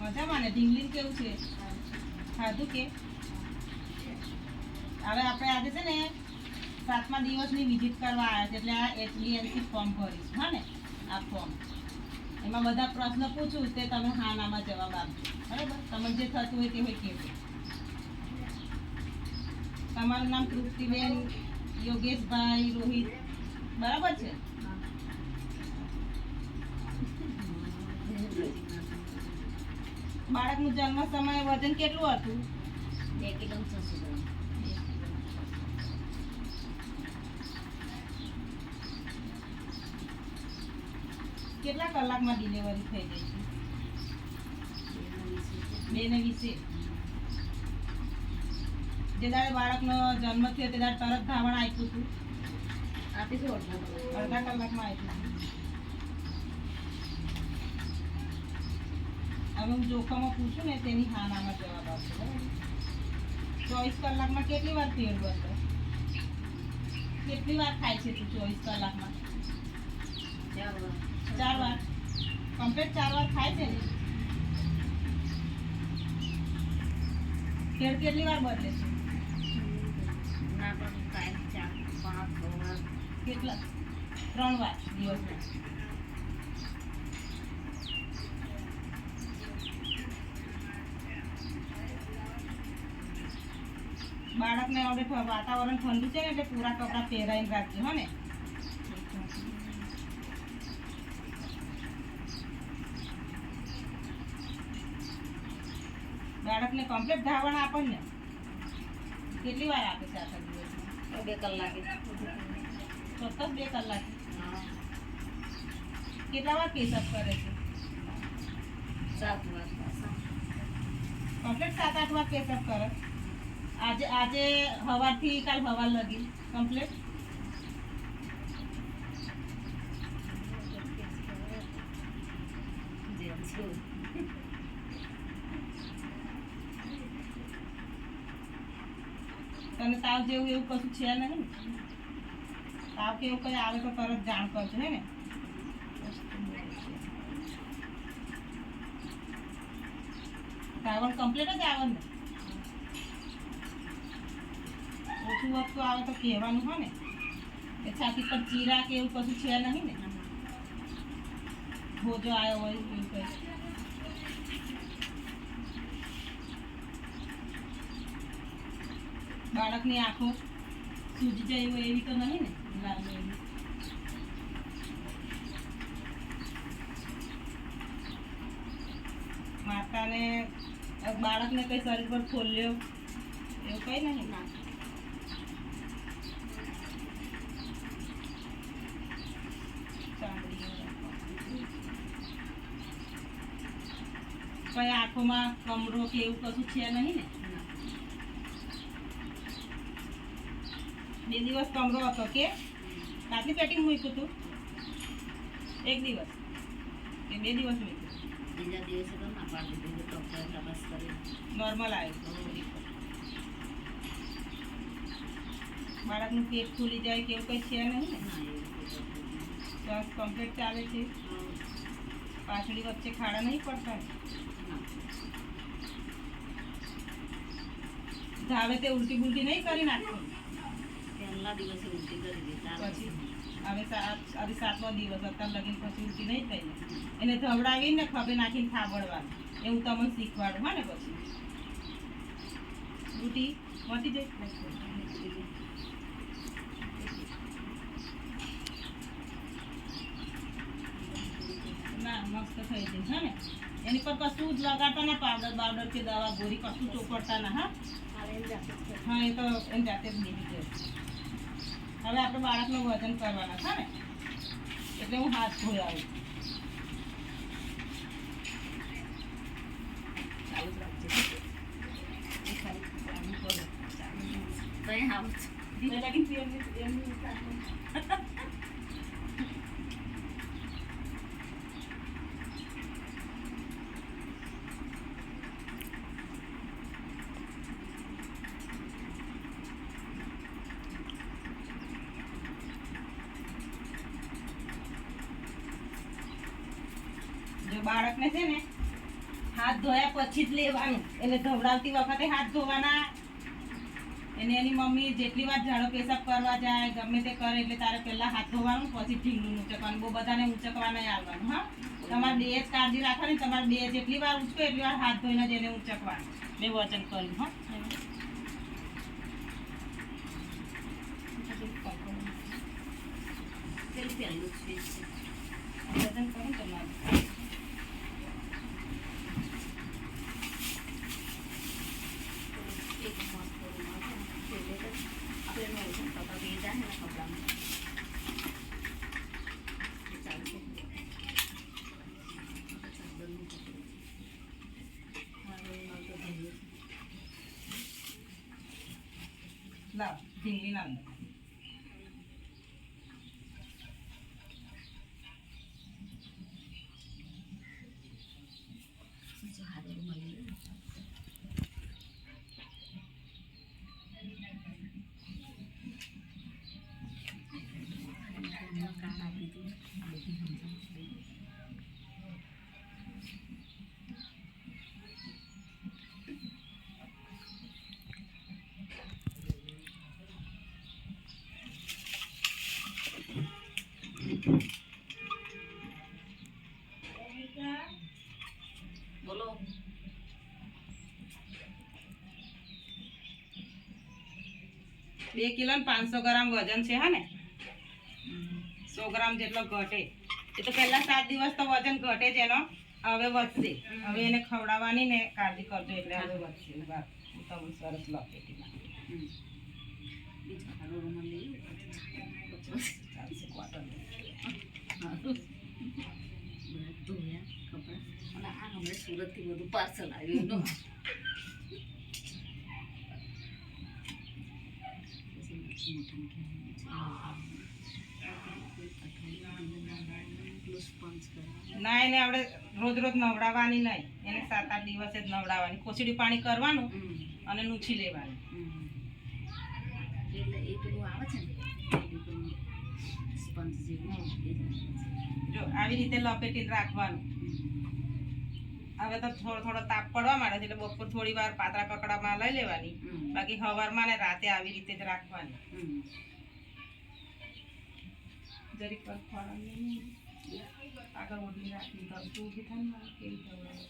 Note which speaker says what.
Speaker 1: મજામાં ને? ઢીંગલીન કેવું છે? ખાધું કે? હવે આપણે આજે છે ને સાતમા દિવસની વિઝિટ કરવા આવ્યા છે, એટલે આ એચડીએફસી ફોર્મ ભરીશ, હા ને? આ ફોર્મ. એમાં બધા પ્રશ્ન પૂછું તે તમે હા નામાં જવાબ આપજો. બરાબર? તમને જે થતું હોય તે હોય કહેજો તમારું નામ તૃપ્તિબેન યોગેશભાઈ રોહિત. બરાબર છે? બાળકનું જન્મ સમયે વજન કેટલું હતું?
Speaker 2: બે કિલો છસો ગ્રામ
Speaker 1: કેટલા કલાકમાં ડિલિવરી થઈ ગઈ છે બે ને વીસે. જે દાડે બાળકનો જન્મ થયો તે દાડે તરત ધાવણ આપ્યું હતું?
Speaker 2: આપીશું અડધો
Speaker 1: અડધા કલાકમાં આપ્યું હવે હું જોખમમાં પૂછું ને તેની હા નામાં જવાબ આપશે બરાબર? ચોવીસ કલાકમાં કેટલી વાર તેલ બદલે કેટલી વાર થાય છે તું ચોવીસ કલાકમાં?
Speaker 2: ચાર વાર.
Speaker 1: ચાર વાર કમ્પ્લીટ ચાર વાર થાય છે ને? તેલ કેટલી વાર બદલે છ? કેટલા? ત્રણ વાર દિવસમાં. બાળકને હવે વાતાવરણ ઠંડુ છે ને એટલે પૂરા કપડાં પહેરાઈને રાખજો હો ને. બાળકને કમ્પ્લીટ ધાવણ આપણને કેટલી વાર આપે છે આખા દિવસમાં?
Speaker 2: બે કલાકે.
Speaker 1: સતત બે કલાક. કેટલા વાર પેશાબ કરે છે?
Speaker 2: સાત વાર.
Speaker 1: કમ્પ્લીટ સાત આઠ વાર પેશાબ કરે? આજે આજે હવાથી, કાલ હવા લગી. કમ્પ્લીટ તને તાવ જેવું એવું કશું છે નહીં? તાવ કે એવું કંઈ આવે તો તરત જાણ કરજો, હે ને? તાવણ કમ્પ્લીટ જ આવે ને? ઓછું વસ્તુ આવે તો કહેવાનું હોય ને. કે છાતી પર ચીરા કે એવું કશું છે નહીં ને. ભોજો આવ્યો હોય એવું કંઈ. બાળકની આંખો સૂજી જાય હોય એવી તો નહીં ને, લાગે એવી. માતાને, બાળકને કઈ શરીર પર ખોલ્યો, એવું કઈ નહીં?
Speaker 2: ના
Speaker 1: કઈ આંખોમાં કમરો કે એવું કશું છે નહીં ને? બે દિવસ કમરો હતો કે? રાતની પેકિંગ મૂક્યું હતું? એક દિવસ. કે બે દિવસ મૂક્યું.
Speaker 2: બીજા દિવસે તો ના પાડી દીધું. ડૉક્ટર તપાસ કરી.
Speaker 1: નોર્મલ આવ્યું બાળકનું પેટ ખુલી જાય કે એવું કંઈ છે નહીં ને. શ્વાસ કમ્પ્લીટ ચાલે છે. પાછળી વચ્ચે ખાડા નહીં પડતા? ધાવે તે ઉલટી બુલટી નહીં કરી નાખતું
Speaker 2: પહેલા દિવસે ઉલટી કરી
Speaker 1: પછી? હવે હવે સાતમો દિવસ અત્યારે લગીન પછી ઉલટી નહીં થઈ. એને ધવડાવીને ખભે નાખીને થાબડવાનું. એવું તમને શીખવાડું હા ને પછી? ઉલટી મટી જાય ના મસ્ત થઈ જશે હા ને? એની પર કશું જ લગાતા ના પાવડર બાવડર કે દવા ગોળી કશું ચોપડતા ના હા? હા એ તો એની જાતે જ નીકળી ગયો હવે આપણે બાળકનું વજન કરવાના છે ને? એટલે હું હાથ ધોઈ આવું. ચાલુ રાખજે. એ ખાલી ચાલુ કરો. ચાલુ.
Speaker 2: તઈ આવું છું.
Speaker 1: ધીરે લાગીને એમની- એમની રાખો. બાળકને છે ને હાથ ધોયા પછી જ લેવાનું. એટલે ધવડાવતી વખતે હાથ ધોવાના. એને એની મમ્મી જેટલી વાર ઝાડો પેશાબ કરવા જાય ગમે તે કરે એટલે તારે પહેલાં હાથ ધોવાનું પછી ઢીંગલું ઊંચકવાનું બહુ બધાને ઊંચકવા નહીં આવવાનું હા? તમારે બે જ કાળજી રાખવાની તમારે બે જેટલી વાર ઊંચકો એટલી વાર હાથ ધોઈને જ એને ઊંચકવાનું મેં વચન કર્યું હા? વચન કરું તમારું
Speaker 2: એક મસ્ત થોડું મળશે ને પેલે તો આપણે મળશે ને કપડાં બે જાય ને કપડામાં એ ચાલશે ચાદરનું કપડું મારો નળ તો ધોયો છે.
Speaker 1: લાવ ઢીંગલી ના અંદર
Speaker 2: બીજો
Speaker 1: બે કિલો ને પાંચસો ગ્રામ વજન છે, હા ને? સો ગ્રામ જેટલો ઘટે. એ તો પહેલા સાત દિવસ તો વજન ઘટે જ એનો. હવે વધશે. હવે એને ખવડાવવાની ને કાળજી કરજો એટલે હવે વધશે. તમને સરસ
Speaker 2: લો. ધોયા કપડાં સુરતથી બધું પાર્સલ આવ્યું
Speaker 1: ના એને આપણે રોજ રોજ નવડાવવાની નહીં. એને સાત આઠ દિવસે જ નવડાવવાની. કોચડી પાણી કરવાનું અને લૂછી લેવાની.
Speaker 2: જ આવે
Speaker 1: રીતે લપેટીને રાખવાનું. હવે તો થોડો થોડો તાપ પડવા માંડે એટલે બપોર થોડી વાર પાતળા પકડામાં લઈ લેવાની. બાકી સવારમાં ને રાતે આવી રીતે જ રાખવાની. જરીક પર. આગળ ઓઢી રાખી તો તું ઊભી થાય ને મારે કેવી ખવડાવે.